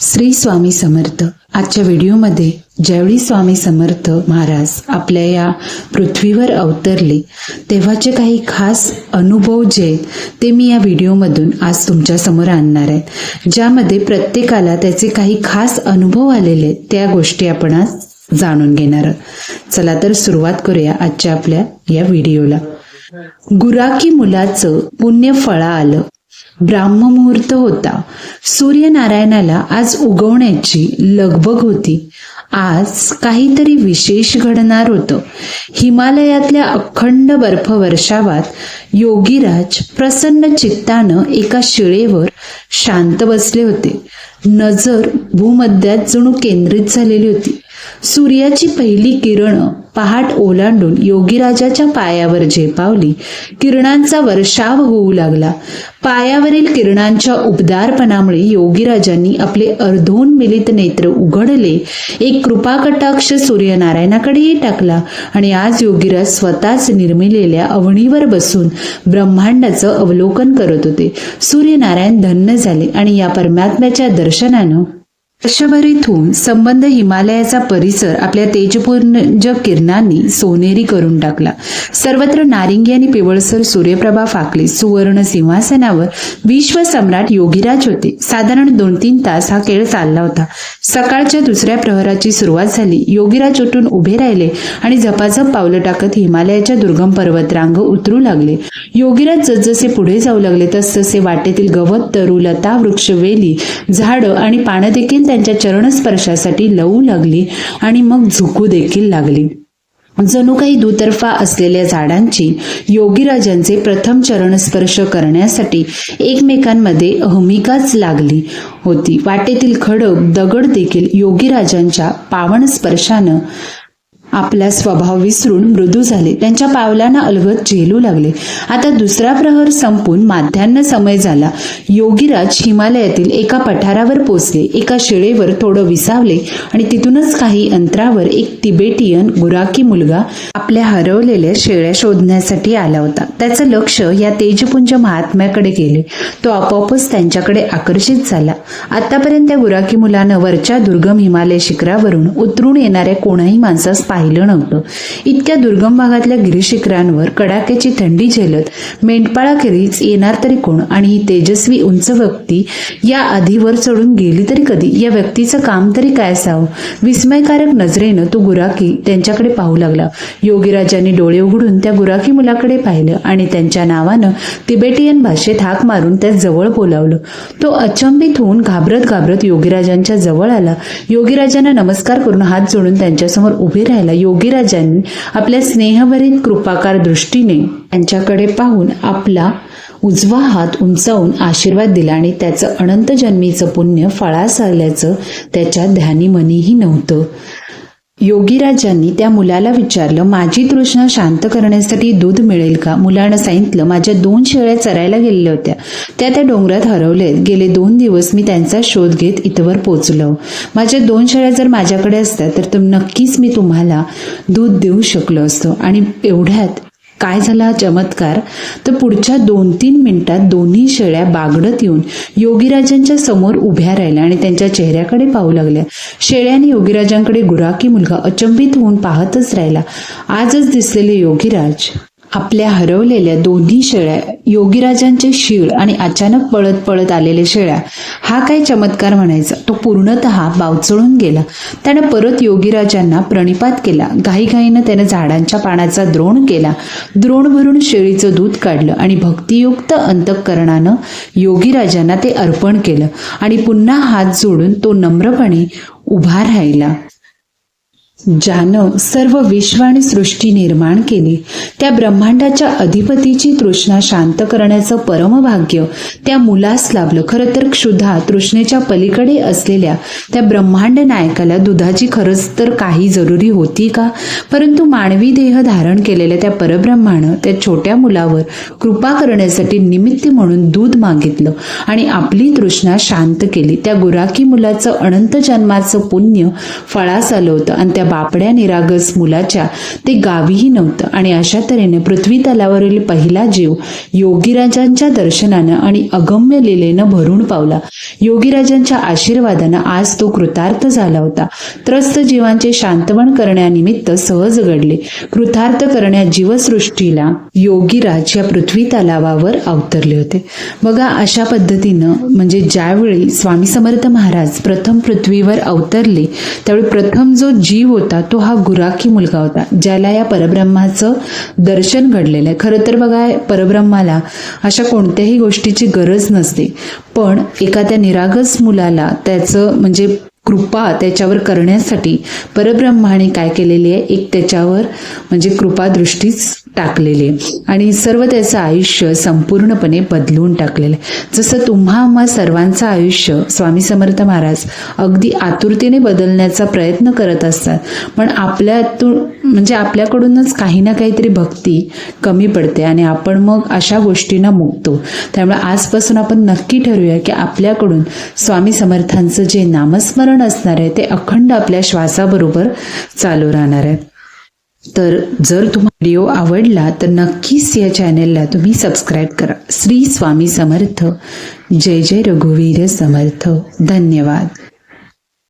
श्री स्वामी समर्थ. आजच्या व्हिडिओमध्ये ज्यावेळी स्वामी समर्थ महाराज आपल्या या पृथ्वीवर अवतरले तेव्हाचे काही खास अनुभव जे आहेत, ते मी या व्हिडिओमधून आज तुमच्यासमोर आणणार आहेत ज्यामध्ये प्रत्येकाला त्याचे काही खास अनुभव आलेले आहेत त्या गोष्टी आपण आज जाणून घेणार आहोत. चला तर सुरुवात करूया आजच्या आपल्या या व्हिडिओला गुराकी मुलाचं पुण्य फळा आलं. ब्राह्ममुहूर्त होता. सूर्यनारायणाला आज उगवण्याची लगबग होती. आज काहीतरी विशेष घडणार होतं. हिमालयातल्या अखंड बर्फवर्षावात योगीराज प्रसन्न चित्तानं एका शिळेवर शांत बसले होते. नजर भूमध्यात जणू केंद्रित झालेली होती. सूर्याची पहिली किरणं पहाट ओलांडून योगीराजाच्या पायावर झेपावली. किरणांचा वर्षाव होऊ लागला. पायावरील किरणांच्या उबदारपणामुळे योगीराजांनी आपले अर्धोन मिलित नेत्र उघडले. एक कृपाकटाक्ष सूर्यनारायणाकडेही टाकला आणि आज योगीराज स्वतःच निर्मिलेल्या अवणीवर बसून ब्रह्मांडाचं अवलोकन करत होते. सूर्यनारायण धन्य झाले आणि या परमात्म्याच्या दर्शनानं वर्षभरीतून संबंध हिमालयाचा परिसर आपल्या तेजपूर्ण किरणांनी सोनेरी करून टाकला. सर्वत्र नारिंगी आणि पिवळसर सूर्यप्रभा फाकली. सुवर्ण सिंहासनावर विश्व सम्राट योगीराज होते. साधारण दोन तीन तास हा खेळ चालला होता. सकाळच्या दुसऱ्या प्रहराची सुरुवात झाली. योगीराज उठून उभे राहिले आणि झपाझप पावलं टाकत हिमालयाच्या दुर्गम पर्वतरांग उतरू लागले. योगीराज जसजसे पुढे जाऊ लागले तसतसे वाटेतील गवत तरुलता वृक्ष वेली झाडं आणि पानं देखील त्यांच्या चरणस्पर्शासाठी लवू लागली आणि मग झुकू देखील लागली. जणू काही दुतर्फा असलेल्या झाडांची योगीराजांचे प्रथम चरणस्पर्श करण्यासाठी एकमेकांमध्ये अहमिकाच लागली होती. वाटेतील खडक दगड देखील योगीराजांच्या पावन स्पर्शानं आपला स्वभाव विसरून मृदू झाले. त्यांच्या पावलांना अलगत झेलू लागले. आता दुसरा प्रहर संपून माध्यान्ह समय झाला. योगीराज हिमालयातील एका पठारावर पोचले. एका शिळेवर थोडं विसावले आणि तिथूनच काही अंतरावर एक तिबेटियन गुराकी मुलगा आपल्या हरवलेल्या शेळ्या शोधण्यासाठी आला होता. त्याचं लक्ष या तेजपुंज महात्म्याकडे गेले. तो आपोआपच त्यांच्याकडे आकर्षित झाला. आतापर्यंत त्या गुराकी मुलानं वरच्या दुर्गम हिमालय शिखरावरून उतरून येणाऱ्या कोणाही माणसास पाहिलं नव्हतं. इतक्या दुर्गम भागातल्या गिरीशिखरांवर कडाक्याची थंडी झेलत मेंढपाळाखेरीज येणार तरी कोण? आणि ही तेजस्वी उंच व्यक्ती या आधीवर चढून गेली तरी कधी? या व्यक्तीचं काम तरी काय असावं? विस्मयकारक नजरेनं तो गुराकी त्यांच्याकडे पाहू लागला. योगीराजांनी डोळे उघडून त्या गुराखी मुलाकडे पाहिलं आणि त्यांच्या नावानं तिबेटियन भाषेत हाक मारून त्या जवळ बोलावलं. तो अचंबित होऊन घाबरत घाबरत योगीराजांच्या जवळ आला. योगीराजांना नमस्कार करून हात जोडून त्यांच्यासमोर उभे राहिले. योगीराजांनी आपल्या स्नेहभरीत कृपाकार दृष्टीने त्यांच्याकडे पाहून आपला उजवा हात उंचावून आशीर्वाद दिला आणि त्याचं अनंत जन्मीचं पुण्य फळास आल्याचं त्याच्या ध्यानीमनीही नव्हतं. योगीराजांनी त्या मुलाला विचारलं माझी तृष्णा शांत करण्यासाठी दूध मिळेल का? मुलानं सांगितलं माझ्या दोन शेळ्या चरायला गेलेल्या होत्या. त्या त्या डोंगरात हरवलेत. गेले दोन दिवस मी त्यांचा शोध घेत इथवर पोचलो. माझ्या दोन शेळ्या जर माझ्याकडे असत्या तर नक्कीच मी तुम्हाला दूध देऊ शकलो असतो. आणि एवढ्यात काय झाला चमत्कार? तर पुढच्या दोन तीन मिनिटात दोन्ही शेळ्या बागडत येऊन योगीराजांच्या समोर उभ्या राहिल्या आणि त्यांच्या चेहऱ्याकडे पाहू लागल्या. शेळ्याने योगीराजांकडे गुराकी मुलगा अचंबित होऊन पाहतच राहिला. आजच दिसलेले योगीराज. आपल्या हरवलेल्या दोन्ही शेळ्या योगीराजांचे शीळ आणि अचानक पळत पळत आलेल्या शेळ्या हा काय चमत्कार म्हणायचा? तो पूर्णतः बावचळून गेला. त्यानं परत योगीराजांना प्रणिपात केला. घाईघाईनं त्यानं झाडांच्या पानाचा द्रोण केला. द्रोण भरून शेळीचं दूध काढलं आणि भक्तियुक्त अंतःकरणानं योगीराजांना ते अर्पण केलं आणि पुन्हा हात जोडून तो नम्रपणे उभा राहिला. ज्यानं सर्व विश्व आणि सृष्टी निर्माण केली त्या ब्रह्मांडाच्या अधिपतीची तृष्णा शांत करण्याचं परमभाग्य त्या मुलास लाभलं. खरं तर क्षुधा तृष्णेच्या पलीकडे असलेल्या त्या ब्रह्मांड नायकाला दुधाची खरंच तर काही जरुरी होती का? परंतु मानवी देह धारण केलेल्या त्या परब्रह्मानं त्या छोट्या मुलावर कृपा करण्यासाठी निमित्त म्हणून दूध मागितलं आणि आपली तृष्णा शांत केली. त्या गुराकी मुलाचं अनंत जन्माचं पुण्य फळास आलं होतं आणि त्या बापड्या निरागस मुलाच्या ते गावीही नव्हतं. आणि अशा तऱ्हेने पृथ्वी तलावरील पहिला जीव योगीराजांच्या दर्शनानं आणि अगम्य लिलेनं भरून पावला. योगीराजांच्या आशीर्वादानं आज तो कृतार्थ झाला होता. त्रस्त जीवांचे शांतवण करण्यानिमित्त सहज घडले. कृतार्थ करण्या जीवसृष्टीला योगीराज या पृथ्वी तलावावर अवतरले होते. बघा अशा पद्धतीनं म्हणजे ज्यावेळी स्वामी समर्थ महाराज प्रथम पृथ्वीवर अवतरले त्यावेळी प्रथम जो जीव होता तो हा गुराखी मुलगा होता ज्याला या परब्रह्माचं दर्शन घडलेलं आहे. खरं तर बघा परब्रह्माला अशा कोणत्याही गोष्टीची गरज नसते. पण एखाद्या निरागस मुलाला त्याचं म्हणजे कृपा त्याच्यावर करण्यासाठी परब्रह्माने काय केलेली आहे? एक त्याच्यावर म्हणजे कृपादृष्टीच टाकलेली आहे. आणि सर्व त्याचं आयुष्य संपूर्णपणे बदलून टाकलेलं आहे. जसं तुम्हा आम्हा सर्वांचं आयुष्य स्वामी समर्थ महाराज अगदी आतुरतेने बदलण्याचा प्रयत्न करत असतात पण आपल्यातून म्हणजे आपल्याकडूनच काही ना काहीतरी भक्ती कमी पडते आणि आपण मग अशा गोष्टींना मुकतो. त्यामुळे आजपासून आपण नक्की ठरवूया की आपल्याकडून स्वामी समर्थांचं जे नामस्मरण असणार आहे ते अखंड आपल्या श्वासाबरोबर चालू राहणार आहे. तर जर तुम्हाला व्हिडिओ आवडला तर नक्कीच या चॅनेलला तुम्ही सबस्क्राईब करा. श्री स्वामी समर्थ. जय जय रघुवीर समर्थ. धन्यवाद.